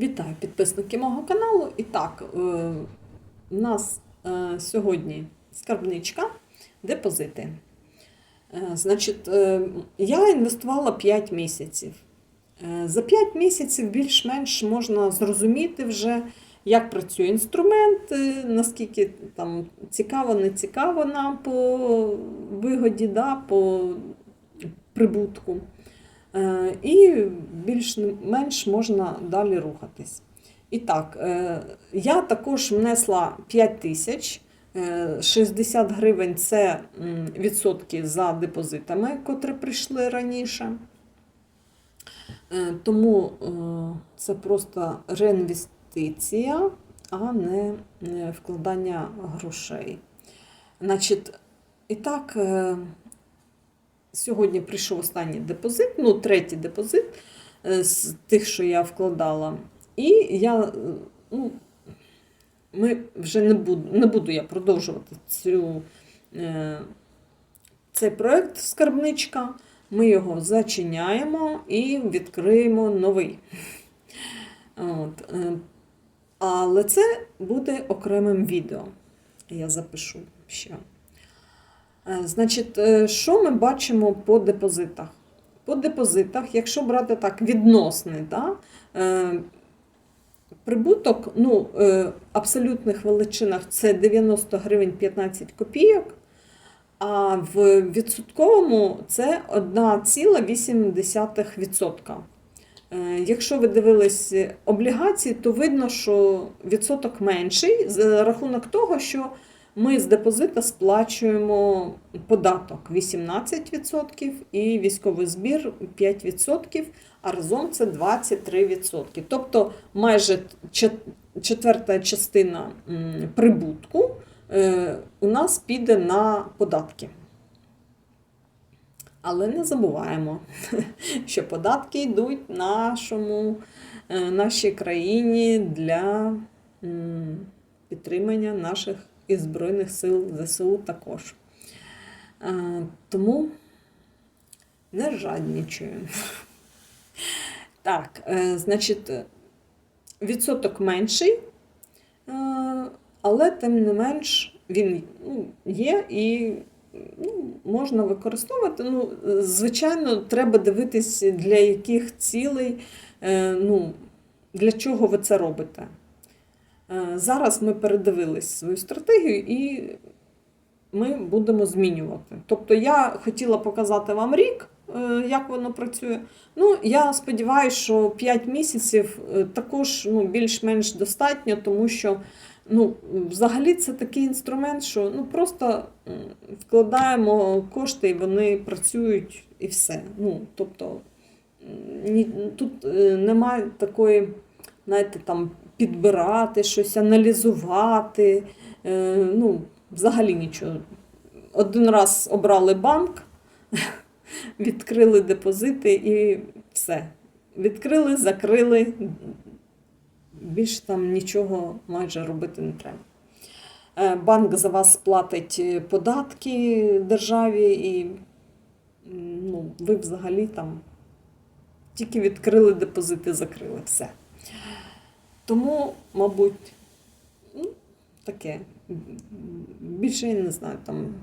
Вітаю підписники мого каналу. І так, е, у нас е, сьогодні скарбничка, депозити. Е, Значить, я інвестувала 5 місяців. За 5 місяців більш-менш можна зрозуміти вже, як працює інструмент, наскільки там цікаво, не цікаво нам по вигоді, да, по прибутку. Е, І більш-менш можна далі рухатись. І так, е, я також внесла 5 тисяч. Е, 60 гривень це відсотки за депозитами, котрі прийшли раніше. Е, Тому е, це просто реінвестиція, а не е, вкладання грошей. Значить, і так, е, сьогодні прийшов останній депозит, ну, третій депозит е, з тих, що я вкладала. І я, е, ну, ми вже не буду, не буду я продовжувати цю, е, цей проект скарбничка. Ми його зачиняємо і відкриємо новий. От. Але це буде окремим відео. Я запишу ще. Е, Значить, е, що ми бачимо по депозитах? По депозитах, якщо брати так відносний, да, е, прибуток ну, в абсолютних величинах це 90 гривень 15 копійок, а в відсотковому це 1,8%. Е, Якщо ви дивились облігації, то видно, що відсоток менший за рахунок того, що ми з депозита сплачуємо податок 18% і військовий збір 5%, а разом це 23%. Тобто майже четверта частина прибутку е, у нас піде на податки. Але не забуваємо, що податки йдуть нашому, е, нашій країні для підтримання наших і Збройних сил ЗСУ також. Тому не жаднічуємо. Так, е, значить, відсоток менший, е, але тим не менш він ну, є і ну, можна використовувати. Ну, звичайно, треба дивитись, для яких цілей, е, ну, для чого ви це робите. Е, Зараз ми передивились свою стратегію і ми будемо змінювати. Тобто я хотіла показати вам рік, е, як воно працює. Ну, я сподіваюся, що 5 місяців е, також ну, більш-менш достатньо, тому що ну, взагалі це такий інструмент, що ну, просто вкладаємо кошти і вони працюють і все. Ну, тобто тут немає такої, знаєте, там підбирати щось, аналізувати. Е, ну, взагалі нічого. Один раз обрали банк, відкрили депозити і все. Відкрили, закрили. Більше там нічого майже робити не треба. Е, Банк за вас платить податки державі, і ну, ви взагалі там тільки відкрили депозити, закрили все. Тому, мабуть, ну, таке. Більше я не знаю там.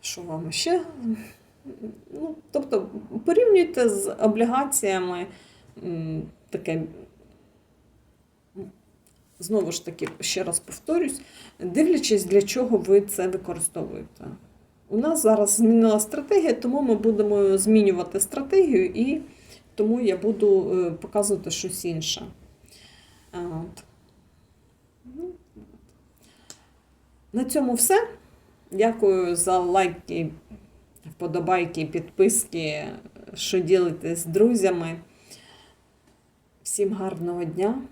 Що вам ще? Ну, тобто, порівнюйте з облігаціями таке. Знову ж таки, ще раз повторюсь, дивлячись, для чого ви це використовуєте. У нас зараз змінила стратегія, тому ми будемо змінювати стратегію, і тому я буду е, показувати щось інше. От. Ну, На цьому все. Дякую за лайки, вподобайки, підписки, що ділитесь з друзями. Всім гарного дня.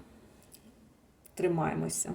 Тримаємося.